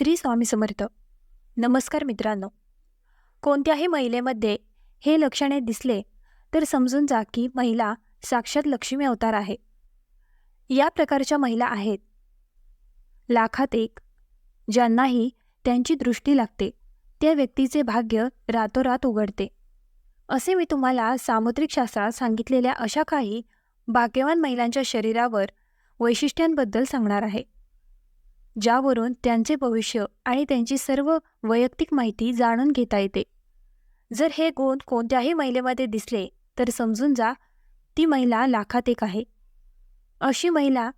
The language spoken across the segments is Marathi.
श्री स्वामी समर्थ. नमस्कार मित्रांनो. कोणत्याही महिलेमध्ये हे लक्षणे दिसले तर समजून जा की महिला साक्षात लक्ष्मी अवतार आहे. या प्रकारच्या महिला आहेत. लाखात एक ज्यांनाही त्यांची दृष्टी लागते त्या व्यक्तीचे भाग्य रातोरात उघडते. असे मी तुम्हाला सामुद्रिक शास्त्रात सांगितलेल्या अशा काही भाग्यवान महिलांच्या शरीरावर वैशिष्ट्यांबद्दल सांगणार आहे. ज्यावरून त्यांचे भविष्य आणि त्यांची सर्व वैयक्तिक माहिती जाणून घेता येते. जर हे गुण कोणत्याही महिलेमध्ये दिसले तर समजून जा ती महिला लाखात एक आहे. अशी महिला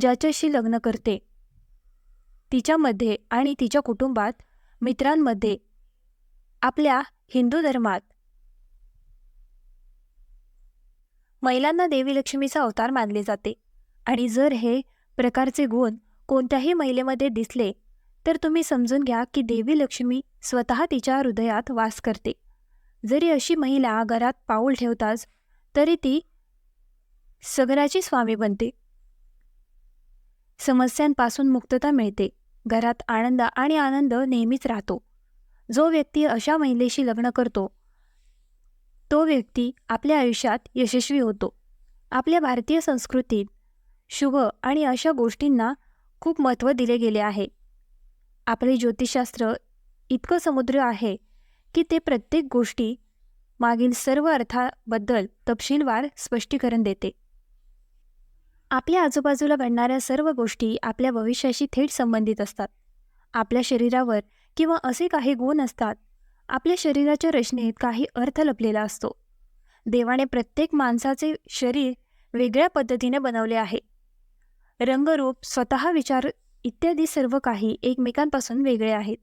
ज्याच्याशी लग्न करते तिच्यामध्ये आणि तिच्या कुटुंबात मित्रांमध्ये आपल्या हिंदू धर्मात. महिलांना देवी लक्ष्मीचा अवतार मानले जाते. आणि जर हे प्रकारचे गुण कोणत्याही महिलेमध्ये दिसले तर तुम्ही समजून घ्या की देवी लक्ष्मी स्वतः तिच्या हृदयात वास करते. जरी अशी महिला घरात पाऊल ठेवताच तरी ती सगराची स्वामी बनते. समस्यांपासून मुक्तता मिळते. घरात आनंद आणि आनंद नेहमीच राहतो. जो व्यक्ती अशा महिलेशी लग्न करतो तो व्यक्ती आपल्या आयुष्यात यशस्वी होतो. आपल्या भारतीय संस्कृतीत शुभ आणि अशा गोष्टींना खूप महत्त्व दिले गेले आहे. आपले ज्योतिषशास्त्र इतकं समुद्र आहे की ते प्रत्येक गोष्टी मागील सर्व अर्थाबद्दल तपशीलवार स्पष्टीकरण देते. आपल्या आजूबाजूला घडणाऱ्या सर्व गोष्टी आपल्या भविष्याशी थेट संबंधित असतात. आपल्या शरीरावर किंवा असे काही गुण असतात आपल्या शरीराच्या रचनेत काही अर्थ लपलेला असतो. देवाने प्रत्येक माणसाचे शरीर वेगळ्या पद्धतीने बनवले आहे. रंगरूप स्वतः विचार इत्यादी सर्व काही एकमेकांपासून वेगळे आहेत.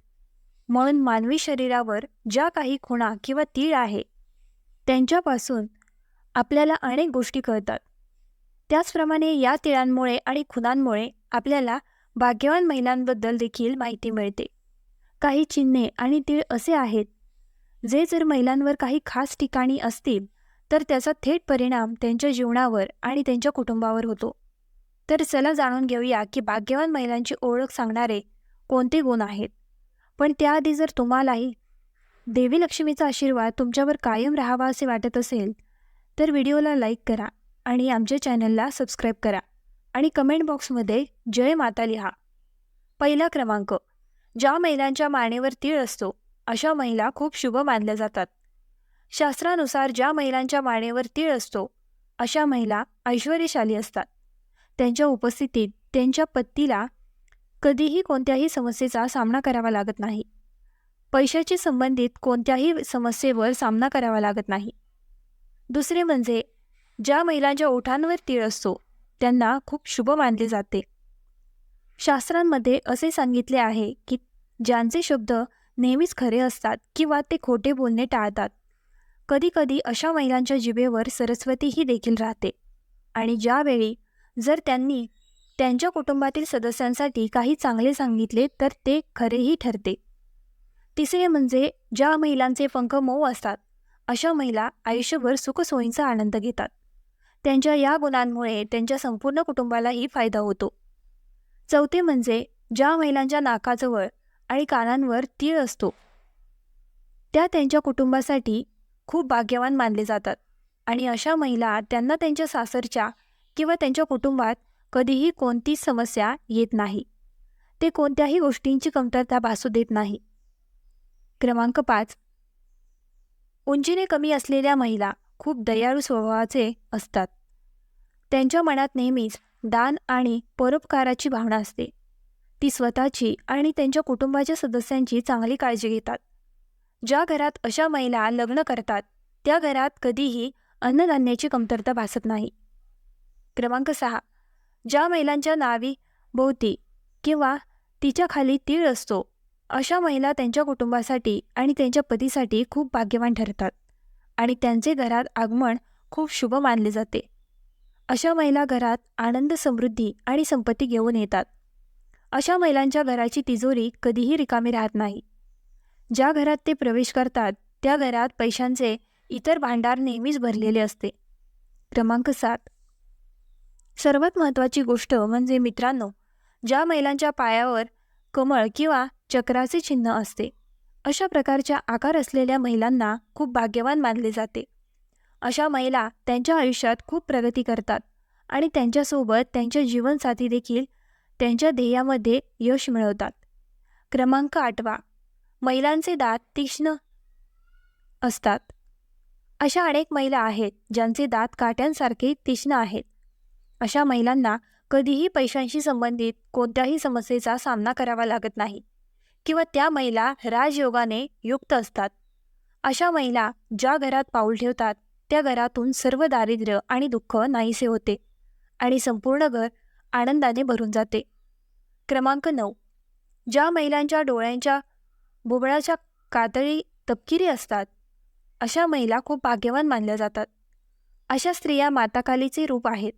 म्हणून मानवी शरीरावर ज्या काही खुणा किंवा तीळ आहे त्यांच्यापासून आपल्याला अनेक गोष्टी कळतात. त्याचप्रमाणे या तिळांमुळे आणि खुणांमुळे आपल्याला भाग्यवान महिलांबद्दल देखील माहिती मिळते. काही चिन्हे आणि तीळ असे आहेत जे जर महिलांवर काही खास ठिकाणी असतील तर त्याचा थेट परिणाम त्यांच्या जीवनावर आणि त्यांच्या कुटुंबावर होतो. तर चला जाणून घेऊया की भाग्यवान महिलांची ओळख सांगणारे कोणते गुण आहेत. पण त्याआधी जर तुम्हालाही देवी लक्ष्मीचा आशीर्वाद तुमच्यावर कायम राहावा असे वाटत असेल तर व्हिडिओला लाईक करा आणि आमच्या चॅनलला सबस्क्राईब करा आणि कमेंट बॉक्समध्ये जय माता लिहा. पहिला क्रमांक ज्या महिलांच्या मानेवर तीळ असतो अशा महिला खूप शुभ मानल्या जातात. शास्त्रानुसार ज्या महिलांच्या मानेवर तीळ असतो अशा महिला ऐश्वर्यशाली असतात. त्यांच्या उपस्थितीत त्यांच्या पत्तीला कधीही कोणत्याही समस्येचा सामना करावा लागत नाही. पैशाशी संबंधित कोणत्याही समस्येवर सामना करावा लागत नाही. दुसरे म्हणजे ज्या महिलांच्या ओठांवर तीळ असतो त्यांना खूप शुभ मानले जाते. शास्त्रांमध्ये असे सांगितले आहे की ज्यांचे शब्द नेहमीच खरे असतात किंवा ते खोटे बोलणे टाळतात कधीकधी अशा महिलांच्या जिभेवर सरस्वतीही देखील राहते. आणि ज्यावेळी जर त्यांनी त्यांच्या कुटुंबातील सदस्यांसाठी काही चांगले सांगितले तर ते खरेही ठरते. तिसरे म्हणजे ज्या महिलांचे पंख मऊ असतात अशा महिला आयुष्यभर सुखसोयींचा आनंद घेतात. त्यांच्या या गुणांमुळे त्यांच्या संपूर्ण कुटुंबालाही फायदा होतो. चौथे म्हणजे ज्या महिलांच्या नाकाजवळ आणि कानांवर तीळ असतो त्या त्यांच्या कुटुंबासाठी खूप भाग्यवान मानले जातात. आणि अशा महिला त्यांना त्यांच्या सासरच्या किंवा त्यांच्या कुटुंबात कधीही कोणतीच समस्या येत नाही. ते कोणत्याही गोष्टींची कमतरता भासू देत नाही. क्रमांक पाच. उंचीने कमी असलेल्या महिला खूप दयाळू स्वभावाचे असतात. त्यांच्या मनात नेहमीच दान आणि परोपकाराची भावना असते. ती स्वतःची आणि त्यांच्या कुटुंबाच्या सदस्यांची चांगली काळजी घेतात. ज्या घरात अशा महिला लग्न करतात त्या घरात कधीही अन्नधान्याची कमतरता भासत नाही. क्रमांक सहा. ज्या महिलांच्या नावी भोवती किंवा तिच्या खाली तीळ असतो अशा महिला त्यांच्या कुटुंबासाठी आणि त्यांच्या पतीसाठी खूप भाग्यवान ठरतात आणि त्यांचे घरात आगमन खूप शुभ मानले जाते. अशा महिला घरात आनंद समृद्धी आणि संपत्ती घेऊन येतात. अशा महिलांच्या घराची तिजोरी कधीही रिकामी राहत नाही. ज्या घरात ते प्रवेश करतात त्या घरात पैशांचे इतर भांडार नेहमीच भरलेले असते. क्रमांक सात. सर्वात महत्त्वाची गोष्ट म्हणजे मित्रांनो ज्या महिलांच्या पायावर कमळ किंवा चक्राचे चिन्ह असते अशा प्रकारच्या आकार असलेल्या महिलांना खूप भाग्यवान मानले जाते. अशा महिला त्यांच्या आयुष्यात खूप प्रगती करतात आणि त्यांच्यासोबत त्यांच्या जीवनसाथी देखील त्यांच्या ध्येयामध्ये यश मिळवतात. क्रमांक आठवा महिलांचे दात तीक्ष्ण असतात. अशा अनेक महिला आहेत ज्यांचे दात काट्यांसारखे तीक्ष्ण आहेत. अशा महिलांना कधीही पैशांशी संबंधित कोणत्याही समस्येचा सामना करावा लागत नाही किंवा त्या महिला राजयोगाने युक्त असतात. अशा महिला ज्या घरात पाऊल ठेवतात त्या घरातून सर्व दारिद्र्य आणि दुःख नाहीसे होते आणि संपूर्ण घर आनंदाने भरून जाते. क्रमांक नऊ. ज्या महिलांच्या डोळ्यांच्या बुबळाच्या कातळी तपकिरी असतात अशा महिला खूप भाग्यवान मानल्या जातात. अशा स्त्रिया माताकालीचे रूप आहेत.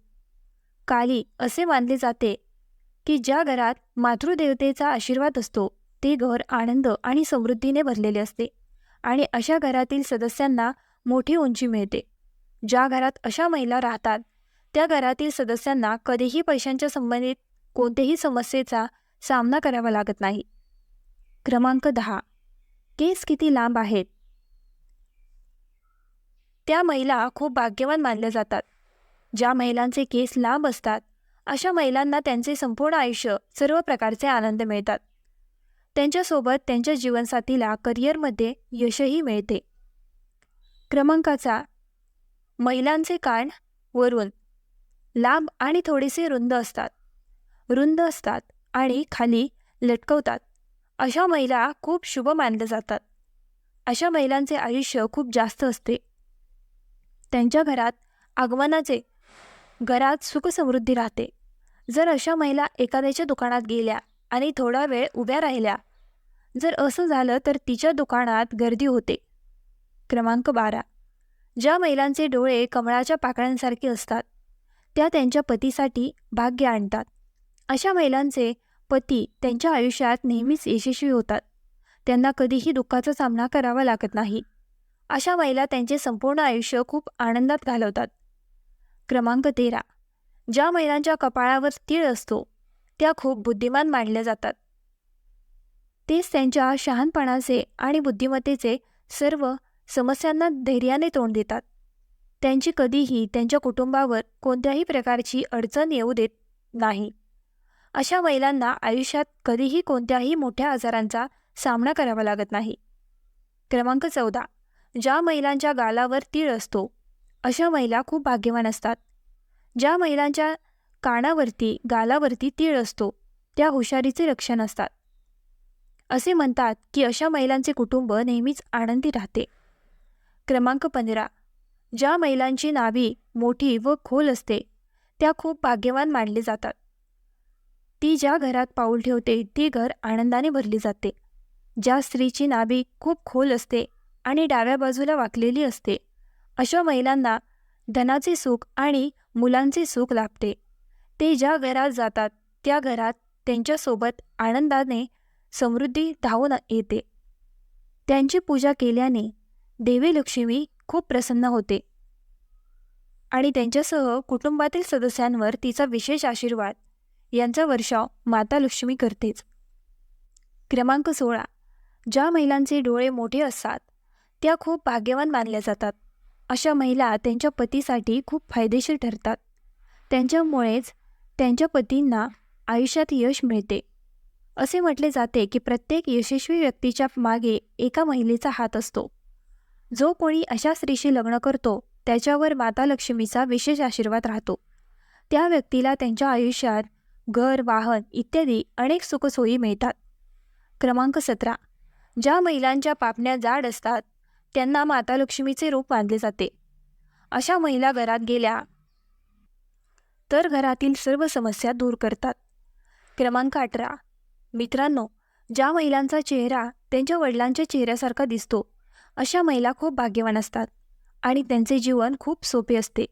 काली असे मानले जाते की ज्या घरात मातृदेवतेचा आशीर्वाद असतो ते घर आनंद आणि समृद्धीने भरलेले असते आणि अशा घरातील सदस्यांना मोठी उंची मिळते. ज्या घरात अशा महिला राहतात त्या घरातील सदस्यांना कधीही पैशांच्या संबंधित कोणत्याही समस्येचा सामना करावा लागत नाही. क्रमांक दहा. केस किती लांब आहेत? त्या महिला खूप भाग्यवान मानल्या जातात. ज्या महिलांचे केस लांब असतात अशा महिलांना त्यांचे संपूर्ण आयुष्य सर्व प्रकारचे आनंद मिळतात. त्यांच्यासोबत त्यांच्या जीवनसाथीला करिअरमध्ये यशही मिळते. क्रमांकाचा महिलांचे कान वरून लांब आणि थोडेसे रुंद असतात. रुंद असतात आणि खाली लटकवतात. अशा महिला खूप शुभ मानल्या जातात. अशा महिलांचे आयुष्य खूप जास्त असते. त्यांच्या घरात आगमनाचे घरात सुखसमृद्धी राहते. जर अशा महिला एखाद्याच्या दुकानात गेल्या आणि थोडा वेळ उभ्या राहिल्या जर असं झालं तर तिच्या दुकानात गर्दी होते. क्रमांक बारा. ज्या महिलांचे डोळे कमळाच्या पाकळ्यांसारखे असतात त्या त्यांच्या पतीसाठी भाग्य आणतात. अशा महिलांचे पती त्यांच्या आयुष्यात नेहमीच यशस्वी होतात. त्यांना कधीही दुःखाचा सामना करावा लागत नाही. अशा महिला त्यांचे संपूर्ण आयुष्य खूप आनंदात घालवतात. क्रमांक तेरा. ज्या महिलांच्या कपाळावर तीळ असतो त्या खूप बुद्धिमान मानल्या जातात. तेच त्यांच्या शहाणपणाचे आणि बुद्धिमत्तेचे सर्व समस्यांना धैर्याने तोंड देतात. त्यांची कधीही त्यांच्या कुटुंबावर कोणत्याही प्रकारची अडचण येऊ देत नाही. अशा महिलांना आयुष्यात कधीही कोणत्याही मोठ्या आजारांचा सामना करावा लागत नाही. क्रमांक चौदा. ज्या महिलांच्या गालावर तीळ असतो अशा महिला खूप भाग्यवान असतात. ज्या महिलांच्या कानावरती गालावरती तीळ असतो त्या हुशारीचे रक्षण असतात. असे म्हणतात की अशा महिलांचे कुटुंब नेहमीच आनंदी राहते. क्रमांक पंधरा. ज्या महिलांची नावी मोठी व खोल असते त्या खूप भाग्यवान मानले जातात. ती ज्या घरात पाऊल ठेवते ती घर आनंदाने भरली जाते. ज्या स्त्रीची नाभी खूप खोल असते आणि डाव्या बाजूला वाकलेली असते अशा महिलांना धनाचे सुख आणि मुलांचे सुख लाभते. ते ज्या घरात जातात त्या घरात त्यांच्यासोबत आनंदाने समृद्धी धावून येते. त्यांची पूजा केल्याने देवी लक्ष्मी खूप प्रसन्न होते. आणि त्यांच्यासह कुटुंबातील सदस्यांवर तिचा विशेष आशीर्वाद यांचा वर्षाव माता लक्ष्मी करतेच. क्रमांक सोळा. ज्या महिलांचे डोळे मोठे असतात त्या खूप भाग्यवान मानल्या जातात. अशा महिला त्यांच्या पतीसाठी खूप फायदेशीर ठरतात. त्यांच्यामुळेच त्यांच्या पतींना आयुष्यात यश मिळते. असे म्हटले जाते की प्रत्येक यशस्वी व्यक्तीच्या मागे एका महिलेचा हात असतो. जो कोणी अशा स्त्रीशी लग्न करतो त्याच्यावर माता लक्ष्मीचा विशेष आशीर्वाद राहतो. त्या व्यक्तीला त्यांच्या आयुष्यात घर वाहन इत्यादी अनेक सुखसोयी मिळतात. क्रमांक सतरा. ज्या महिलांच्या पापण्या जाड असतात त्यांना माता लक्ष्मीचे रूप मानले जाते. अशा महिला घरात गेल्या तर घरातील सर्व समस्या दूर करतात. क्रमांक अठरा. मित्रांनो ज्या महिलांचा चेहरा त्यांच्या वडिलांच्या चेहऱ्यासारखा दिसतो अशा महिला खूप भाग्यवान असतात आणि त्यांचे जीवन खूप सोपे असते.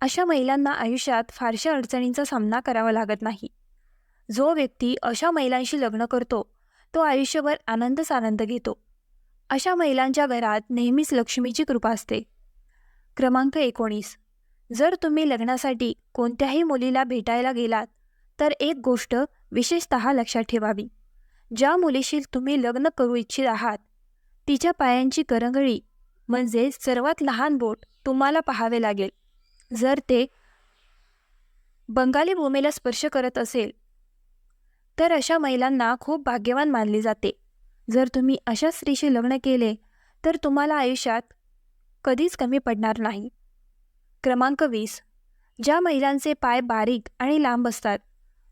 अशा महिलांना आयुष्यात फारशा अडचणींचा सामना करावा लागत नाही. जो व्यक्ती अशा महिलांशी लग्न करतो तो आयुष्यभर आनंदच आनंद घेतो. अशा महिलांच्या घरात नेहमीच लक्ष्मीची कृपा असते. क्रमांक एकोणीस. जर तुम्ही लग्नासाठी कोणत्याही मुलीला भेटायला गेलात तर एक गोष्ट विशेषत लक्षात ठेवावी. ज्या मुलीशी तुम्ही लग्न करू इच्छित आहात तिच्या पायांची करंगळी म्हणजे सर्वात लहान बोट तुम्हाला पाहावे लागेल. जर ते बंगाली भूमीला स्पर्श करत असेल तर अशा महिलांना खूप भाग्यवान मानले जाते. जर तुम्ही अशा स्त्रीशी लग्न केले तर तुम्हाला आयुष्यात कधीच कमी पडणार नाही. क्रमांक वीस. ज्या महिलांचे पाय बारीक आणि लांब असतात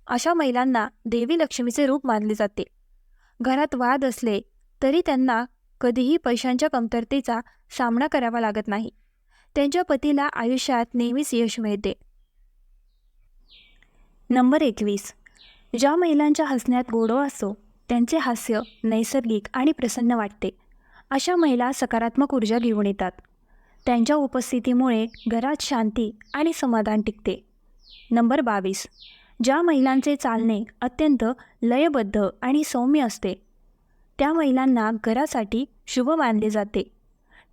अशा महिलांना देवी लक्ष्मीचे रूप मानले जाते. घरात वाद असले तरी त्यांना कधीही पैशांच्या कमतरतेचा सामना करावा लागत नाही. त्यांच्या पतीला आयुष्यात नेहमीच यश मिळते. नंबर एकवीस. ज्या महिलांच्या हसण्यात गोडवा असतो त्यांचे हास्य नैसर्गिक आणि प्रसन्न वाटते. अशा महिला सकारात्मक ऊर्जा घेऊन येतात. त्यांच्या उपस्थितीमुळे घरात शांती आणि समाधान टिकते. नंबर बावीस. ज्या महिलांचे चालणे अत्यंत लयबद्ध आणि सौम्य असते त्या महिलांना घरासाठी शुभ मानले जाते.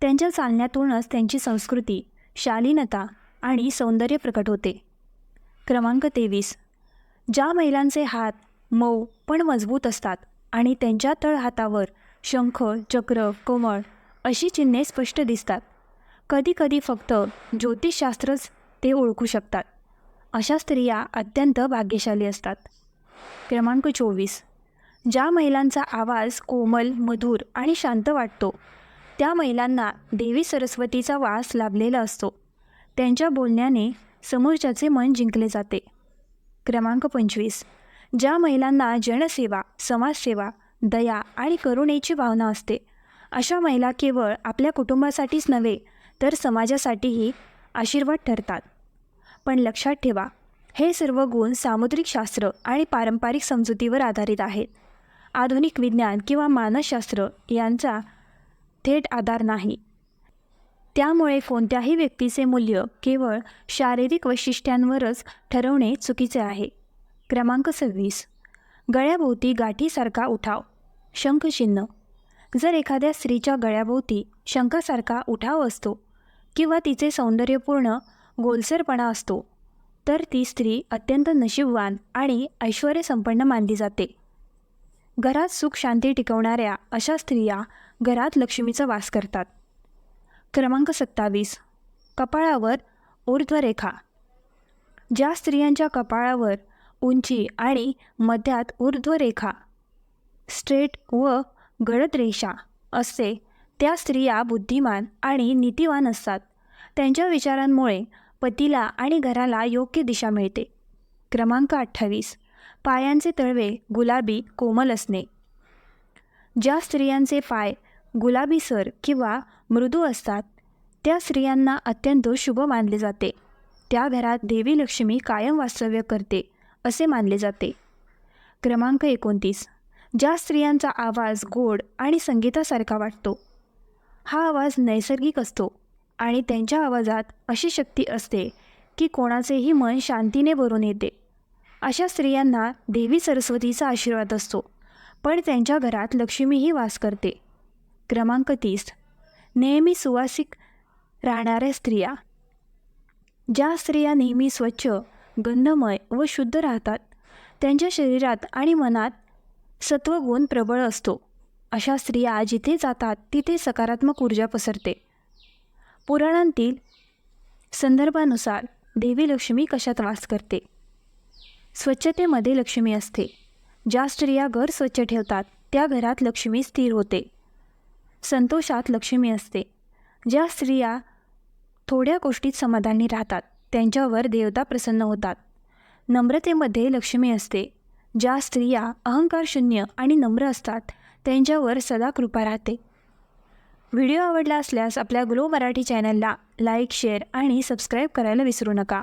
त्यांच्या चालण्यातूनच त्यांची संस्कृती शालीनता आणि सौंदर्य प्रकट होते. क्रमांक तेवीस. ज्या महिलांचे हात मऊ पण मजबूत असतात आणि त्यांच्या तळहातावर शंख चक्र कमळ अशी चिन्हे स्पष्ट दिसतात. कधीकधी फक्त ज्योतिषशास्त्रच ते ओळखू शकतात. अशा स्त्रिया अत्यंत भाग्यशाली असतात. क्रमांक चोवीस. ज्या महिलांचा आवाज कोमल मधुर आणि शांत वाटतो त्या महिलांना देवी सरस्वतीचा वास लाभलेला असतो. त्यांच्या बोलण्याने समोरच्याचे मन जिंकले जाते. क्रमांक पंचवीस. ज्या महिलांना जनसेवा समाजसेवा दया आणि करुणेची भावना असते अशा महिला केवळ आपल्या कुटुंबासाठीच नव्हे तर समाजासाठीही आशीर्वाद ठरतात. पण लक्षात ठेवा हे सर्व गुण सामुद्रिक शास्त्र आणि पारंपरिक समजुतीवर आधारित आहेत. आधुनिक विज्ञान किंवा मानसशास्त्र यांचा थेट आधार नाही. त्यामुळे कोणत्याही व्यक्तीचे मूल्य केवळ शारीरिक वैशिष्ट्यांवरच ठरवणे चुकीचे आहे. क्रमांक सव्वीस. गळ्याभोवती गाठीसारखा उठाव. शंखचिन्ह. जर एखाद्या स्त्रीच्या गळ्याभोवती शंखासारखा उठाव असतो किंवा तिचे सौंदर्यपूर्ण गोलसरपणा असतो तर ती स्त्री अत्यंत नशीबवान आणि ऐश्वर्यसंपन्न मानली जाते. घरात सुख शांती टिकवणाऱ्या अशा स्त्रिया घरात लक्ष्मीचा वास करतात. क्रमांक सत्तावीस. कपाळावर ऊर्ध्वरेखा. ज्या स्त्रियांच्या कपाळावर उंची आणि मध्यात ऊर्ध्वरेखा स्ट्रेट व गडद रेषा असते. त्या स्त्रिया बुद्धिमान आणि नीतिवान असतात. त्यांच्या विचारांमुळे पतीला आणि घराला योग्य दिशा मिळते. क्रमांक अठ्ठावीस. पायांचे तळवे गुलाबी कोमल असणे. ज्या स्त्रियांचे पाय गुलाबीसर किंवा मृदू असतात त्या स्त्रियांना अत्यंत शुभ मानले जाते. त्या घरात देवी लक्ष्मी कायम वास्तव्य करते. असे मानले जाते. क्रमांक एकोणतीस. ज्या स्त्रियांचा आवाज गोड आणि संगीतासारखा वाटतो हा आवाज नैसर्गिक असतो आणि त्यांच्या आवाजात अशी शक्ती असते की कोणाचेही मन शांतीने भरून येते. अशा स्त्रियांना देवी सरस्वतीचा आशीर्वाद असतो पण त्यांच्या घरात लक्ष्मीही वास करते. क्रमांक तीस. नेहमी सुवासिक राहणाऱ्या स्त्रिया. ज्या स्त्रिया नेहमी स्वच्छ गंधमय व शुद्ध राहतात. त्यांच्या शरीरात आणि मनात सत्वगुण प्रबळ असतो. अशा स्त्रिया जिथे जातात तिथे सकारात्मक ऊर्जा पसरते. पुराणांतील संदर्भानुसार देवी लक्ष्मी कशात वास करते? स्वच्छतेमध्ये लक्ष्मी असते. ज्या स्त्रिया घर स्वच्छ ठेवतात त्या घरात लक्ष्मी स्थिर होते. संतोषात लक्ष्मी असते. ज्या स्त्रिया थोड्या गोष्टीत समाधानी राहतात त्यांच्यावर देवता प्रसन्न होतात. नम्रतेमध्ये लक्ष्मी असते. ज्या स्त्रिया अहंकार शून्य आणि नम्र असतात त्यांच्यावर सदा कृपा राहते. व्हिडिओ आवडला असल्यास आपल्या ग्लो मराठी चॅनलला लाईक शेअर आणि सबस्क्राईब करायला विसरू नका.